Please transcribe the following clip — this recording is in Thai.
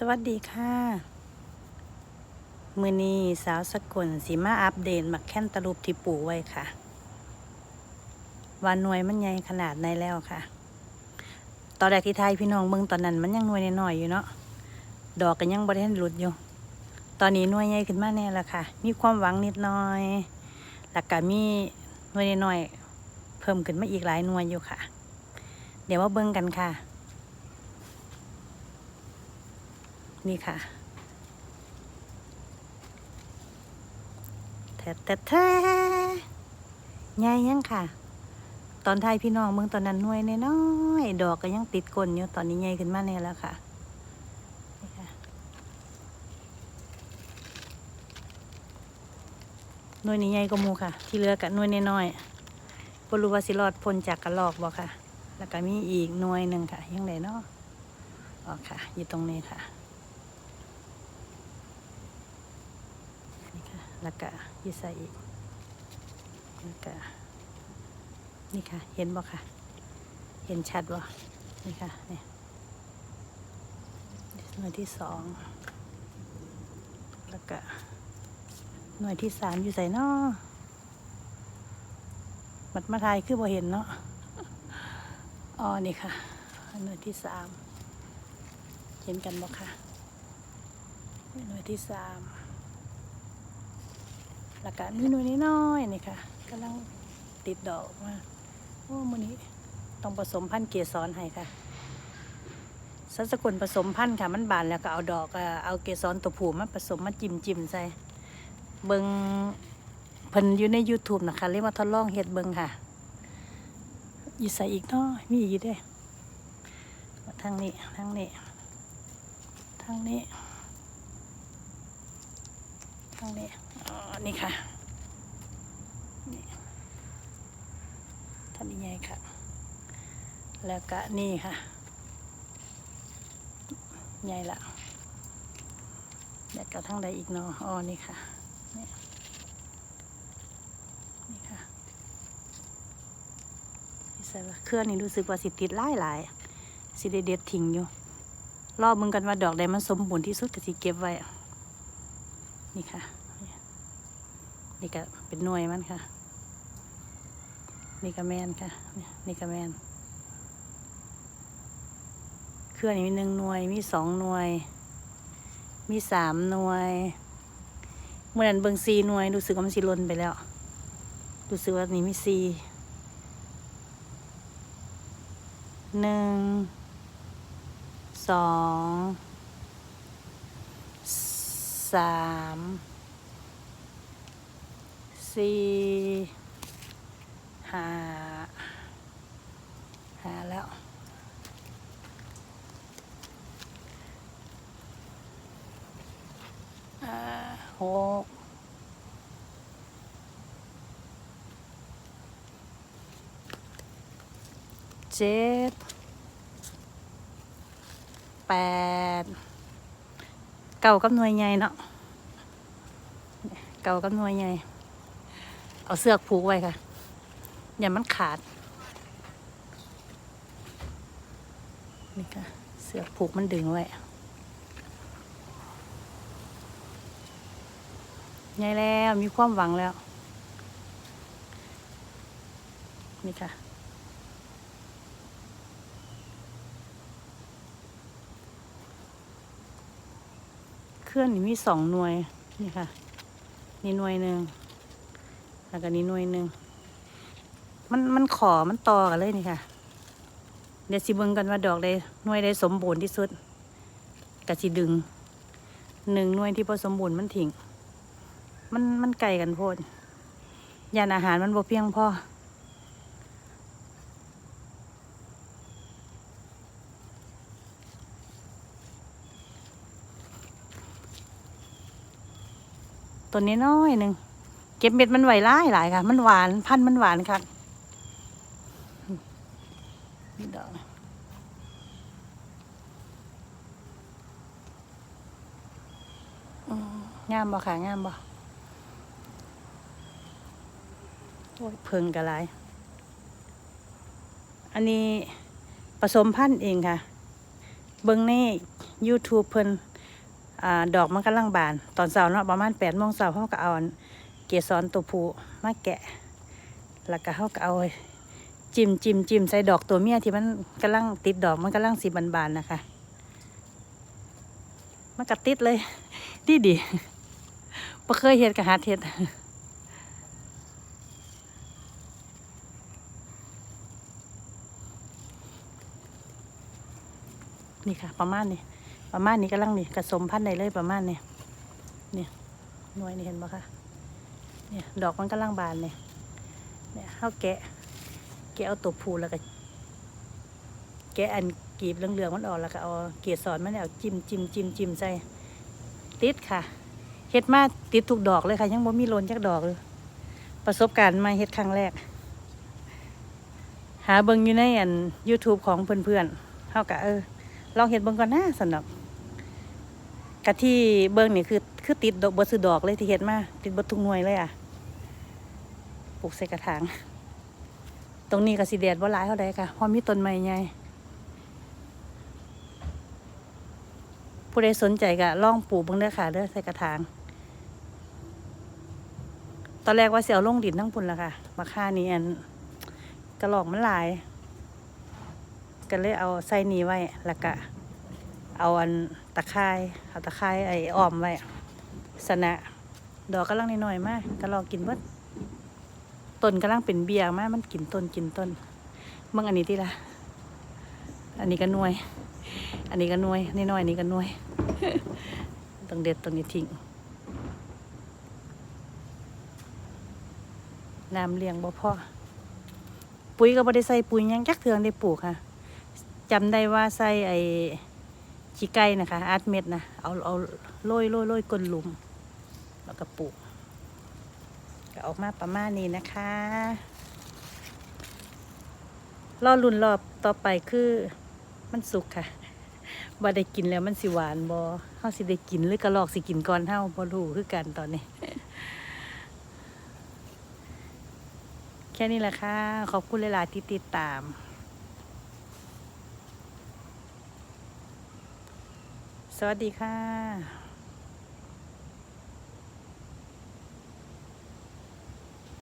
สวัสดีค่ะมือนีสาวสกลสีมาอัปเดตมักแค่นตะลุบที่ปูไว้ค่ะว่าหน่วยมันใหญ่ขนาดไหนแล้วค่ะ ตอนแรกที่ไทยพี่น้องเบิ่งตอนนั้นมันยังหน่วยน้อยๆอยู่เนาะดอกก็ยังบริเวณหลุดอยู่ ตอนนี้หน่วยใหญ่ขึ้นมาแน่ล้วค่ะ มีความหวังนิดหน่อยแล้วก็มีหน่วยน้อยๆเพิ่มขึ้นมาอีกหลายหน่วยอยู่ค่ะ เดี๋ยวมาเบิ่งกันค่ะ นี่ค่ะแท้แท้แท้ใหญ่ยังค่ะ ตอนไทายพี่น้องเมืองตอนนั้นหน่วยน้อยดอกก็ยังติดก้นอยู่ตอนนี้ใหญ่ขึ้นมาแน่แล้วค่ะนี่ค่ะหน่วยนี้ใหญ่กว่าหมูค่ะ ที่เหลือกับหน่วยน้อยๆบรู้ว่าสิรอดพ้นจากกระลอกบ่ค่ะ แล้วก็มีอีกหน่วยหนึ่งค่ะ ยังไงเนาะอ๋อค่ะ อยู่ตรงนี้ค่ะ นี่ค่ะ แล้วก็ยีใส่อีกแล้วก็นี่ค่ะ เห็นบ่ค่ะ เห็นชัดบ่นี่ค่ะนี่หน่วยที่สองแล้วก็หน่วยที่สามอยู่ใส่นอมัดมาทายคือบ่เห็นเนาะอ๋อนี่ค่ะ หน่วยที่สามเห็นกันบ่ค่ะ หน่วยที่สาม แล้วก็มีหน่วยน้อยๆนี่ค่ะกำลังติดดอกมาโอ้มื้อนี้ต้องผสมพันธุ์เกสรให้ค่ะสัสกุลผสมพันธุ์ค่ะ มันบานแล้วก็เอาดอกเออเอาเกสรตัวผู้มาผสมมาจิ้มจิ้มใส่เบิงเพิ่นอยู่ใน YouTube นะคะเรียกว่าทดลองเฮ็ดเบิงค่ะอีใส่อีกเนาะมีอีกอยู่เด้ทางนี้ทางนี้ทางนี้ทางนี้ นี่ค่ะนี่ท่านนี้ไงค่ะ แล้วก็นี่ค่ะ ใหญ่ละแล้วก็ทางใดอีกเนาะอ๋อนี่ค่ะนี่นี่ค่ะนี่ใส่ว่าเครื่องนี่รู้สึกว่าสิติดหลายหลายสิได้เด็ดทิ้งอยู่ รอบมึงกันว่าดอกใดมันสมบูรณ์ที่สุดก็สิเก็บไว้ นี่ค่ะ นี่ก็เป็นหน่วยมันค่ะ นี่ก็แมนค่ะ นี่ก็แมน เครื่องนี้มีหนึ่งหน่วย มีสองหน่วย มีสามหน่วยเมื่อนั้นเบิงซีหน่วยรู้สึกว่ามันสิลนไปแล้ว รู้สึกว่านี่มีซีหนึ่งสองสาม สี่ห้าห้าแล้วอ่าหกเจ็ดแปดเก่ากับหน่วยใหญ่เนาะเก่ากับหน่วยใหญ่ เอาเสือกผูกไว้ค่ะ อย่ามันขาด นี่ค่ะ เสือกผูกมันดึงไว้ใหญ่แล้วมีความหวังแล้ว นี่ค่ะเครื่องนี่มีสองหน่วย นี่ค่ะ นี่หน่วยหนึ่ง แล้วก็นี่หน่วยหนึ่งมันมันขอมันต่อกันเลยนี่ค่ะ เดี๋ยวสิเบิ่งกันว่าดอกใดหน่วยใดสมบูรณ์ที่สุดกะสิดึงหนึ่งหน่วยที่พอสมบูรณ์มันทิ้งมันมันไกลกันโพดยานอาหารมันบ่เพียงพอตัวนี้น้อยหนึ่ง เก็บเม็ดมันไหวหลายหลายค่ะ มันหวานพันธุ์มันหวานค่ะนี่ดอกงามบ่ค่ะงามบ่โอ้ยเพิงกะไรอันนี้ผสมพันธุ์เองค่ะ เบิ้งใน YouTube เพิ่นอดอกมันกำลังบาน ตอนเช้าเนาะประมาณแปดโมงเช้าเขาก็เอาอัน เกสรตัวผู้มาแกะ แล้วก็เขาก็เอาจิ้มจิ้มจิ้มใส่ดอกตัวเมียที่มันกำลังติดดอกมันกำลังสีบานๆนะคะมันก็ติดเลย ดีดีบ่เคยเห็ดกับหาเห็ดนี่ค่ะ ประมาณนี้ประมาณนี้กำลังนี่กระสมพันธุ์ได้เลยประมาณนี้เนี่ยหน่วยนี่เห็นปะคะ เนี่ยดอกมันกำลังบานเนี่ยเนี่ยเขาแกะ แกะเอาตัวผูแล้วก็ แกะอันกีบเหลืองๆมันออกแล้วก็เอาเกสรมันเนี่ยเอาจิ้มจิ้มจิ้มจิ้มใส่ติดค่ะเฮ็ดมาติดทุกดอกเลยค่ะ ยังบ่มีโลนจักดอกเลยประสบการณ์มาเฮ็ดครั้งแรก หาเบิ่งอยู่ในอัน YouTube ของเพื่อนๆเฮาก็เออลองเห็ดเบิ่งก่อนนะสนอกกะที่เบิ่งนี่คือคือติดดอกบ่ซื้อดอกเลยที่เฮ็ดมาติดบ่ทุกหน่วยเลยอะ ปลูกใส่กระถาง ตรงนี้ก็สิแดดบ่หลายเท่าใดค่ะเพราะมีต้นไม้ใหญ่ผู้ใดสนใจก็ล่องปลูกบิ่งเด้อค่ะเด้อใส่กระถาง ตอนแรกว่าเสิเอาลงดินทั้งพุ่นละค่ะมาค่านี้อันกระหลอกมันหลายก็เลยเอาใส่นี้ไว้แล้วก็เอาอันตะไคร้เอาตะไคร้ไอ้อ้อมไว้สนะดอกกำลังน้อยๆมากก็ลองกินเบิด ต้นกำลังเป็นเบียร์มากมันกินต้นกินต้นเมื่ออันนี้ที่ละอันนี้ก็นวย อันนี้ก็นวยนี่น้อยอันนี้ก็นวยต้องเด็ดต้นนี้ทิ้งน้ำเลี้ยงบ่พ่อปุ๋ยก็บ่ได้ใส่ปุ๋ยยังจักเทืองได้ปลูกค่ะจำได้ว่าใส่ไอ้ขี้ไก่นะคะอาดเม็ดนะเอาเอาโรยโรยโรยก้นหลุม แล้วก็ปลูก ก็ออกมาประมาณนี้นะคะรอรุ่นรอบต่อไปคือมันสุกค่ะบ่ได้กินแล้วมันสิหวานบ่เฮาสิได้กินหรือกระลอกสิกินก่อนเฮาบ่รู้คือกันตอนนี้ แค่นี้แหละค่ะ ขอบคุณหลายๆที่ติดตามสวัสดีค่ะ